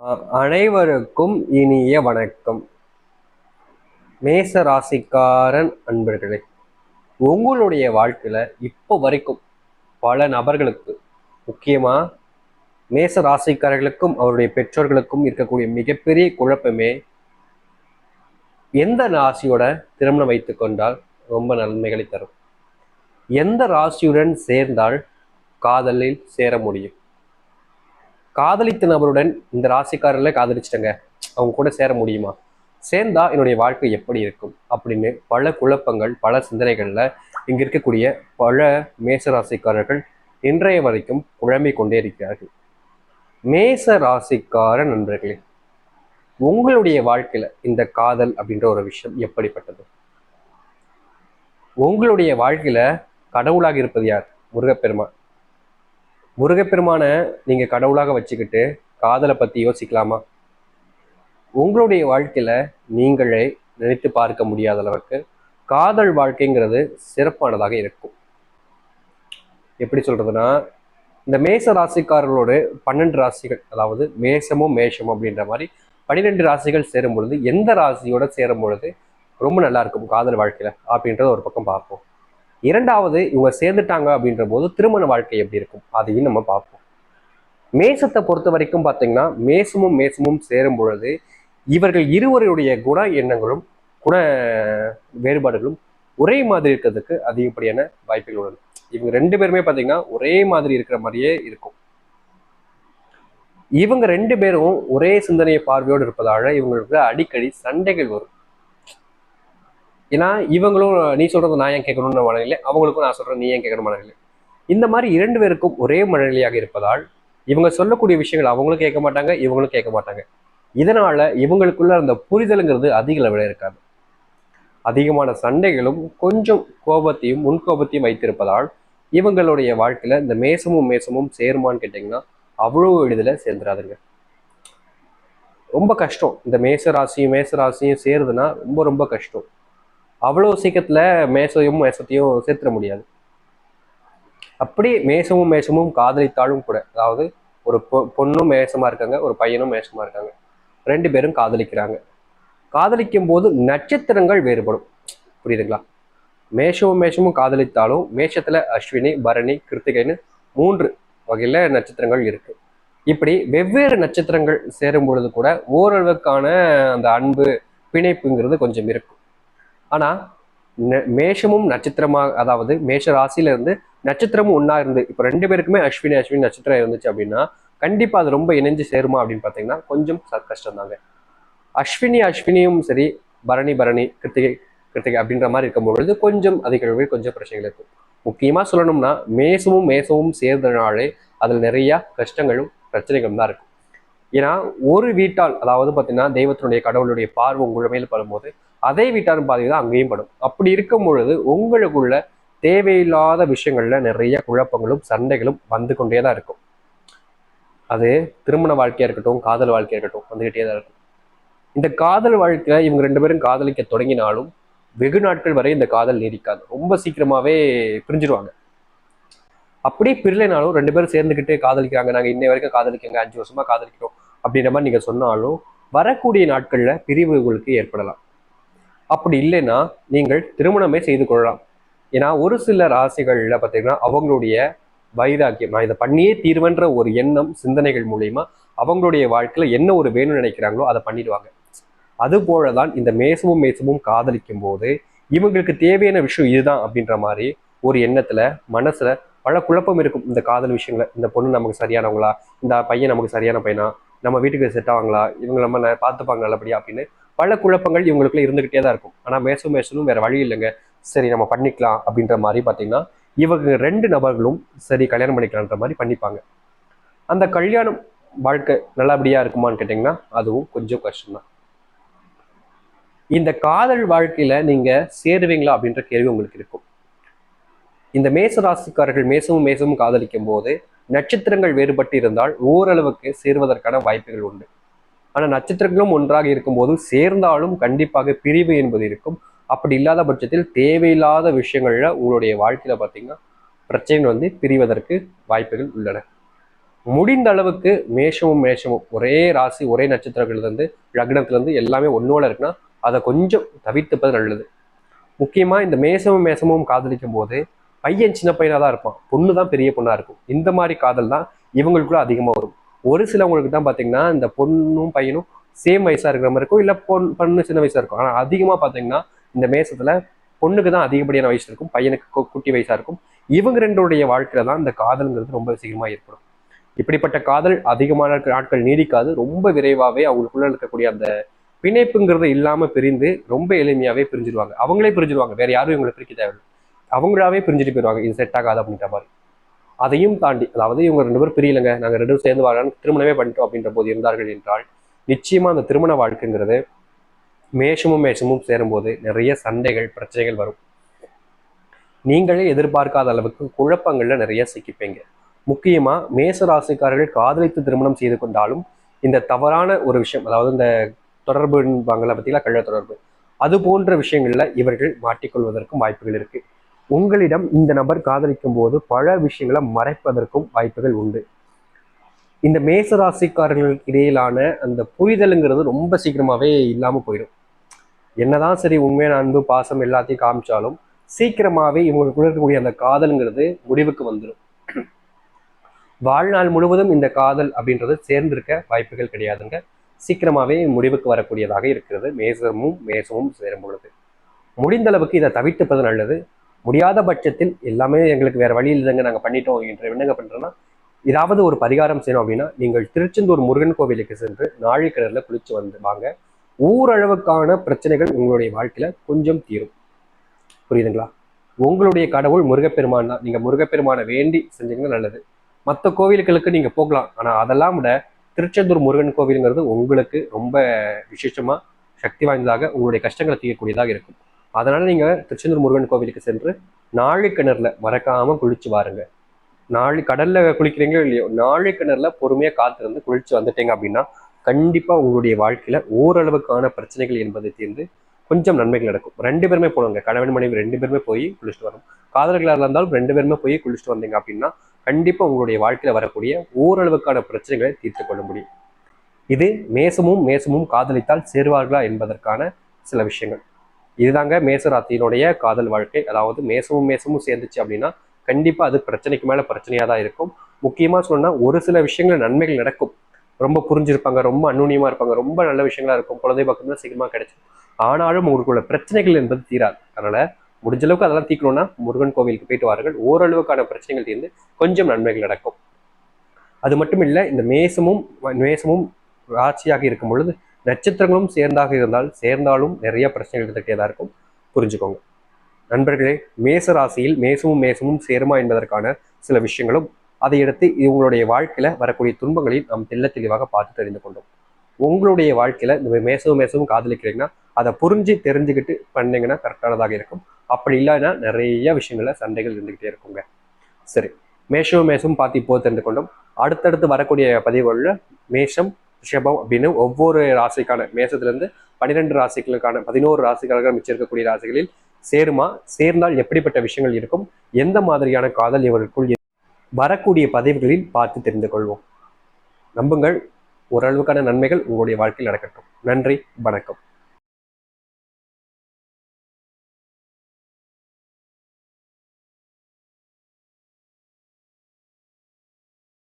அனைவருக்கும் இனிய வணக்கம். மேச ராசிக்காரன் அன்பர்களே உங்களுடைய வாழ்க்கையில இப்போ வரைக்கும் பல நபர்களுக்கு முக்கியமா மேச ராசிக்காரர்களுக்கும் அவருடைய பெற்றோர்களுக்கும் இருக்கக்கூடிய மிகப்பெரிய குழப்பமே எந்த ராசியோட திருமணம் வைத்துக் கொண்டால் ரொம்ப நன்மைகளை தரும்? எந்த ராசியுடன் சேர்ந்தால் காதலில் சேர முடியும்? காதலித்த நபருடன் இந்த ராசிக்காரர்ல காதலிச்சிட்டங்க. அவங்க கூட சேர முடியுமா? சேர்ந்தா என்னுடைய வாழ்க்கை எப்படி இருக்கும்? அப்படின்னு பல குழப்பங்கள் பல சிந்தனைகளில் இங்க இருக்கக்கூடிய பல மேச ராசிக்காரர்கள் இன்றைய வரைக்கும் குழம்பிக் கொண்டே இருக்கிறார்கள். மேச ராசிக்கார நண்பர்களே உங்களுடைய வாழ்க்கையில இந்த காதல் அப்படின்ற ஒரு விஷயம் எப்படிப்பட்டது? உங்களுடைய வாழ்க்கையில கடவுளாக இருப்பது யார்? முருகப்பெருமான். முருகப்பெருமானை நீங்கள் கடவுளாக வச்சுக்கிட்டு காதலை பற்றி யோசிக்கலாமா? உங்களுடைய வாழ்க்கையில் நீங்களே நினைத்து பார்க்க முடியாத அளவுக்கு காதல் வாழ்க்கைங்கிறது சிறப்பானதாக இருக்கும். எப்படி சொல்கிறதுனா இந்த மேச ராசிக்காரர்களோடு பன்னெண்டு ராசிகள் அதாவது மேசமும் மேஷமும் அப்படின்ற மாதிரி பன்னிரெண்டு ராசிகள் சேரும் பொழுது எந்த ராசியோட சேரும் பொழுது ரொம்ப நல்லா இருக்கும் காதல் வாழ்க்கையில் அப்படின்றத ஒரு பக்கம் பார்ப்போம். இரண்டாவது இவங்க சேர்ந்துட்டாங்க அப்படின்ற போது திருமண வாழ்க்கை எப்படி இருக்கும்? அதையும் நம்ம பார்ப்போம். மேசத்தை பொறுத்த வரைக்கும் பார்த்தீங்கன்னா மேசமும் மேசமும் சேரும் பொழுது இவர்கள் இருவருடைய குண எண்ணங்களும் குண வேறுபாடுகளும் ஒரே மாதிரி இருக்கிறதுக்கு அதிகப்படியான வாய்ப்புகள் உள்ளது. இவங்க ரெண்டு பேருமே பார்த்தீங்கன்னா ஒரே மாதிரி இருக்கிற மாதிரியே இருக்கும். இவங்க ரெண்டு பேரும் ஒரே சிந்தனையை பார்வையோடு இருப்பதால இவங்களுக்கு அடிக்கடி சண்டைகள் வரும். ஏன்னா இவங்களும் நீ சொல்றது நான் ஏன் கேட்கணும்னு மனநிலை அவங்களுக்கும் நான் சொல்றேன் நீ ஏன் கேட்கணும் மனநிலை. இந்த மாதிரி இரண்டு பேருக்கும் ஒரே மனநிலையாக இருப்பதால் இவங்க சொல்லக்கூடிய விஷயங்கள் அவங்களும் கேட்க மாட்டாங்க இவங்களும் கேட்க மாட்டாங்க. இதனால இவங்களுக்குள்ள அந்த புரிதலுங்கிறது அதிக அளவில் இருக்காது. அதிகமான சண்டைகளும் கொஞ்சம் கோபத்தையும் முன்கோபத்தையும் வைத்திருப்பதால் இவங்களுடைய வாழ்க்கையில இந்த மேசமும் மேசமும் சேருமான்னு கேட்டிங்கன்னா அவ்வளோ எளிதில் சேர்ந்துடாதுங்க ரொம்ப கஷ்டம். இந்த மேச ராசியும் மேச ராசியும் சேருதுன்னா ரொம்ப ரொம்ப கஷ்டம். அவ்வளோ சீக்கிரத்துல மேசையும் மேசத்தையும் சேர்த்துட முடியாது. அப்படி மேசமும் மேசமும் காதலித்தாலும் கூட அதாவது ஒரு பொ- பொண்ணும் மேசமாக இருக்காங்க ஒரு பையனும் மேசமாக இருக்காங்க ரெண்டு பேரும் காதலிக்கிறாங்க. காதலிக்கும் போது நட்சத்திரங்கள் வேறுபடும். புரியுதுங்களா? மேஷமும் மேஷமும் காதலித்தாலும் மேஷத்துல அஸ்வினி பரணி கிருத்திகைன்னு மூன்று வகையில நட்சத்திரங்கள் இருக்கு. இப்படி வெவ்வேறு நட்சத்திரங்கள் சேரும் பொழுது கூட ஓரளவுக்கான அந்த அன்பு பிணைப்புங்கிறது கொஞ்சம் இருக்கும். ஆனா மேஷமும் நட்சத்திரமாக அதாவது மேஷ ராசியில இருந்து நட்சத்திரமும் ஒண்ணா இருந்து இப்போ ரெண்டு பேருக்குமே அஸ்வினி அஸ்வினி நட்சத்திரம் இருந்துச்சு அப்படின்னா கண்டிப்பா அது ரொம்ப இணைஞ்சு சேருமா அப்படின்னு பார்த்தீங்கன்னா கொஞ்சம் கஷ்டம் தாங்க அஸ்வினி அஸ்வினியும் சரி பரணி பரணி கிருத்திகை கிருத்திகை அப்படின்ற மாதிரி இருக்கும் பொழுது கொஞ்சம் அதிக கொஞ்சம் பிரச்சனைகள் இருக்கும். முக்கியமா சொல்லணும்னா மேசமும் மேசமும் சேர்ந்தனாலே அதில் நிறைய கஷ்டங்களும் பிரச்சனைகளும் தான் இருக்கும். ஏன்னா ஒரு வீட்டால் அதாவது பார்த்தீங்கன்னா தெய்வத்தினுடைய கடவுளுடைய பார்வை உங்கள் மேல் படும்போது அதே வீட்டாரும் பாதி தான் அங்கேயும் படும். அப்படி இருக்கும் பொழுது உங்களுக்குள்ள தேவையில்லாத விஷயங்கள்ல நிறைய குழப்பங்களும் சண்டைகளும் வந்து கொண்டே தான் இருக்கும். அது திருமண வாழ்க்கையா இருக்கட்டும் காதல் வாழ்க்கையா இருக்கட்டும் வந்துகிட்டே தான் இருக்கும். இந்த காதல் வாழ்க்கையில இவங்க ரெண்டு பேரும் காதலிக்க தொடங்கினாலும் வெகு நாட்கள் வரை இந்த காதல் நீடிக்காது. ரொம்ப சீக்கிரமாவே பிரிஞ்சிருவாங்க. அப்படியே பிரிலைனாலும் ரெண்டு பேரும் சேர்ந்துக்கிட்டு காதலிக்கிறாங்க நாங்க இன்னை வரைக்கும் காதலிக்கங்க அஞ்சு வருஷமா காதலிக்கிறோம் அப்படின்ற மாதிரி நீங்க சொன்னாலும் வரக்கூடிய நாட்கள்ல பிரிவுகளுக்கு ஏற்படலாம். அப்படி இல்லைன்னா நீங்கள் திருமணமே செய்து கொள்ளலாம். ஏன்னா ஒரு சில ராசிகள்ல பார்த்தீங்கன்னா அவங்களுடைய வைராக்கியம் நான் இதை பண்ணியே தீர்வன்ற ஒரு எண்ணம் சிந்தனைகள் மூலயமா அவங்களுடைய வாழ்க்கையில் என்ன ஒரு வேணும்னு நினைக்கிறாங்களோ அதை பண்ணிடுவாங்க. அதுபோல தான் இந்த மேசமும் மேசமும் காதலிக்கும் போது இவங்களுக்கு தேவையான விஷயம் இதுதான் அப்படின்ற மாதிரி ஒரு எண்ணத்துல மனசுல பல குழப்பம் இருக்கும். இந்த காதல் விஷயங்கள இந்த பொண்ணு நமக்கு சரியானவங்களா? இந்த பையன் நமக்கு சரியான பையனா? நம்ம வீட்டுக்கு செட் ஆவாங்களா? இவங்க நம்ம பார்த்துப்பாங்க நல்லபடியா அப்படின்னு பல குழப்பங்கள் இவங்களுக்குள்ள இருந்துகிட்டே தான் இருக்கும். ஆனா மேசம் மேசனும் வேற வழி இல்லைங்க. சரி நம்ம பண்ணிக்கலாம் அப்படின்ற மாதிரி பாத்தீங்கன்னா இவங்க ரெண்டு நபர்களும் சரி கல்யாணம் பண்ணிக்கலான்ற மாதிரி பண்ணிப்பாங்க. அந்த கல்யாணம் வாழ்க்கை நல்லபடியா இருக்குமான்னு கேட்டிங்கன்னா அதுவும் கொஞ்சம் கஷ்டம்தான். இந்த காதல் வாழ்க்கையில நீங்க சேருவீங்களா அப்படின்ற கேள்வி உங்களுக்கு இருக்கும். இந்த மேச ராசிக்காரர்கள் மேசமும் மேசமும் காதலிக்கும் போது நட்சத்திரங்கள் வேறுபட்டு இருந்தால் ஓரளவுக்கு சேருவதற்கான வாய்ப்புகள் உண்டு. ஆனால் நட்சத்திரங்களும் ஒன்றாக இருக்கும்போது சேர்ந்தாலும் கண்டிப்பாக பிரிவு என்பது இருக்கும். அப்படி இல்லாத பட்சத்தில் தேவையில்லாத விஷயங்களில் உங்களுடைய வாழ்க்கையில் பார்த்தீங்கன்னா பிரச்சனை வந்து பிரிவதற்கு வாய்ப்புகள் உள்ளன. முடிந்த அளவுக்கு மேஷமும் மேஷமும் ஒரே ராசி ஒரே நட்சத்திரங்கள்லேருந்து லக்னத்துலேருந்து எல்லாமே ஒன்னோட இருக்குன்னா அதை கொஞ்சம் தவிர்த்துப்பது நல்லது. முக்கியமாக இந்த மேசமும் மேசமும் காதலிக்கும் போது பையன் சின்ன பையனாக தான் இருப்பான். பொண்ணு தான் பெரிய பொண்ணாக இருக்கும். இந்த மாதிரி காதல் தான் இவங்களுக்குள்ள அதிகமாக வரும். ஒரு சிலவங்களுக்கு தான் பார்த்தீங்கன்னா இந்த பொண்ணும் பையனும் சேம் வயசாக இருக்கிற மாதிரி இருக்கும். இல்லை பொன் பொண்ணு சின்ன வயசாக இருக்கும். ஆனால் அதிகமாக பார்த்தீங்கன்னா இந்த மேசத்தில் பொண்ணுக்கு தான் அதிகப்படியான வயசு இருக்கும். பையனுக்கு கு- குட்டி வயசாக இருக்கும். இவங்க ரெண்டுடைய வாழ்க்கையில தான் இந்த காதல்ங்கிறது ரொம்ப சீக்கிரமாக ஏற்படும். இப்படிப்பட்ட காதல் அதிகமான நாட்கள் நீடிக்காது. ரொம்ப விரைவாகவே அவங்களுக்குள்ள இருக்கக்கூடிய அந்த பிணைப்புங்கிறது இல்லாமல் பிரிந்து ரொம்ப எளிமையாகவே பிரிஞ்சிருவாங்க. அவங்களே பிரிஞ்சிருவாங்க. வேற யாரும் இவங்களை பிரிக்க தேவையில்லை. அவங்களாவே பிரிஞ்சுட்டு போயிடுவாங்க இது செட் ஆகாது அப்படின்ற மாதிரி. அதையும் தாண்டி அதாவது இவங்க ரெண்டு பேரும் பிரியலைங்க. நாங்கள் ரெண்டு பேரும் சேர்ந்து வாழலாம்னு திருமணமே பண்ணிட்டோம் அப்படின்ற போது இருந்தார்கள் என்றால் நிச்சயமாக அந்த திருமண வாழ்க்கைங்கிறது மேஷமும் மேஷமும் சேரும்போது நிறைய சண்டைகள் பிரச்சனைகள் வரும். நீங்களே எதிர்பார்க்காத அளவுக்கு குழப்பங்களில் நிறைய சிக்கிப்பீங்க. முக்கியமாக மேச ராசிக்காரர்கள் காதலித்து திருமணம் செய்து கொண்டாலும் இந்த தவறான ஒரு விஷயம் அதாவது இந்த தொடர்புபாங்கள பற்றிலாம் கள்ள தொடர்பு அது போன்ற விஷயங்களில் இவர்கள் மாட்டிக்கொள்வதற்கும் வாய்ப்புகள் இருக்கு. உங்களிடம் இந்த நபர் காதலிக்கும் போது பல விஷயங்களை மறைப்பதற்கும் வாய்ப்புகள் உண்டு. இந்த மேச ராசிக்காரர்களுக்கு இடையிலான அந்த புரிதலுங்கிறது ரொம்ப சீக்கிரமாகவே இல்லாமல் போயிடும். என்னதான் சரி உண்மையான அன்பு பாசம் எல்லாத்தையும் காமிச்சாலும் சீக்கிரமாகவே இவங்களுக்குள்ள இருக்கக்கூடிய அந்த காதலுங்கிறது முடிவுக்கு வந்துடும் வாழ்நாள் முழுவதும் இந்த காதல் அப்படின்றது சேர்ந்திருக்க வாய்ப்புகள் கிடையாதுங்க. சீக்கிரமாகவே முடிவுக்கு வரக்கூடியதாக இருக்கிறது. மேசமும் மேசமும் சேரும் பொழுது. முடிந்த அளவுக்கு இதை தவிர்த்துப்பது நல்லது. முடியாத பட்சத்தில் எல்லாமே எங்களுக்கு வேற வழி இல்லைங்க. நாங்கள் பண்ணிட்டோம். என்று என்னங்க பண்ணுறோன்னா ஏதாவது ஒரு பரிகாரம் செய்யணும் அப்படின்னா நீங்கள் திருச்செந்தூர் முருகன் கோவிலுக்கு சென்று நாழிக்கிணறுல குளிச்சு வந்து வாங்க. ஊரளவுக்கான பிரச்சனைகள் உங்களுடைய வாழ்க்கையில கொஞ்சம் தீரும். புரியுதுங்களா? உங்களுடைய கடவுள் முருகப்பெருமான் தான். நீங்க முருகப்பெருமானை வேண்டி செஞ்சீங்கன்னா நல்லது. மற்ற கோவில்களுக்கு நீங்க போகலாம். ஆனா அதெல்லாம் விட திருச்செந்தூர் முருகன் கோவிலுங்கிறது உங்களுக்கு ரொம்ப விசேஷமா சக்தி வாய்ந்ததாக உங்களுடைய கஷ்டங்களை தீர்க்கக்கூடியதாக இருக்கும். அதனால் நீங்கள் திருச்செந்தூர் முருகன் கோவிலுக்கு சென்று நாழி கிணறுல மறக்காமல் குளிச்சு வாருங்க. நாளை கடலில் குளிக்கிறீங்களோ இல்லையோ நாழி கிணறுல பொறுமையாக காத்திருந்து குளிச்சு வந்துட்டீங்க அப்படின்னா கண்டிப்பாக உங்களுடைய வாழ்க்கையில் ஓரளவுக்கான பிரச்சனைகள் என்பதை தீர்ந்து கொஞ்சம் நன்மைகள் நடக்கும். ரெண்டு பேருமே போனவங்க கணவன் மனைவி ரெண்டு பேருமே போய் குளிச்சுட்டு வரும் காதலர்களாக இருந்தாலும் ரெண்டு பேருமே போய் குளிச்சுட்டு வந்தீங்க அப்படின்னா கண்டிப்பாக உங்களுடைய வாழ்க்கையில் வரக்கூடிய ஓரளவுக்கான பிரச்சனைகளை தீர்த்து கொள்ள முடியும். இது மேசமும் மேசமும் காதலித்தால் சேருவார்களா என்பதற்கான சில விஷயங்கள். இதுதாங்க மேசராத்தியினுடைய காதல் வாழ்க்கை. அதாவது மேசமும் மேசமும் சேர்ந்துச்சு அப்படின்னா கண்டிப்பா அது பிரச்சனைக்கு மேல பிரச்சனையா தான் இருக்கும். முக்கியமா சொன்னா ஒரு சில விஷயங்கள் நன்மைகள் நடக்கும். ரொம்ப புரிஞ்சிருப்பாங்க ரொம்ப அந்நுண்ணியமா இருப்பாங்க ரொம்ப நல்ல விஷயங்களா இருக்கும். குழந்தை பக்கம் சீக்கிரமா கிடைச்சிடும் ஆனாலும் உங்களுக்குள்ள பிரச்சனைகள் என்பது தீராது. அதனால முடிஞ்ச அளவுக்கு அதெல்லாம் தீக்கணும்னா முருகன் கோவிலுக்கு போயிட்டு வாருங்கள். ஓரளவுக்கான பிரச்சனைகள் தீர்ந்து கொஞ்சம் நன்மைகள் நடக்கும். அது மட்டும் இல்லை இந்த மேசமும் மேசமும் ஆட்சியாக இருக்கும் பொழுது நட்சத்திரங்களும் சேர்ந்தாக இருந்தால் சேர்ந்தாலும் நிறைய பிரச்சனைகள் இருந்துகிட்டே தான் இருக்கும். புரிஞ்சுக்கோங்க. நண்பர்களே மேச ராசியில் மேசமும் மேசமும் சேருமா என்பதற்கான சில விஷயங்களும் அதையடுத்து இவங்களுடைய வாழ்க்கையில வரக்கூடிய துன்பங்களையும் நாம் தெள்ள தெளிவாக பார்த்து தெரிந்து கொண்டோம். உங்களுடைய வாழ்க்கையில இந்த மேசவும் மேசவும் காதலிக்கிறீங்கன்னா அதை புரிஞ்சு தெரிஞ்சுக்கிட்டு பண்ணீங்கன்னா கரெக்டானதாக இருக்கும். அப்படி இல்லைன்னா நிறைய விஷயங்கள்ல சண்டைகள் இருந்துகிட்டே இருக்குங்க. சரி மேஷம் மேஷம் பார்த்து இப்போ தெரிந்து கொண்டோம். அடுத்தடுத்து வரக்கூடிய பதிவுகளில் மேஷம் ரிஷபம் அப்படின்னு ஒவ்வொரு ராசிக்கான மேசத்துலேருந்து பன்னிரெண்டு ராசிகளுக்கான பதினோரு ராசிக்காரர்கள் மிச்சம் இருக்கக்கூடிய ராசிகளில் சேருமா சேர்ந்தால் எப்படிப்பட்ட விஷயங்கள் இருக்கும் எந்த மாதிரியான காதல் இவர்களுக்குள் வரக்கூடிய பதிவுகளில் பார்த்து தெரிந்து கொள்வோம். நம்புங்கள் ஓரளவுக்கான நன்மைகள் உங்களுடைய வாழ்க்கையில் நடக்கட்டும். நன்றி வணக்கம்.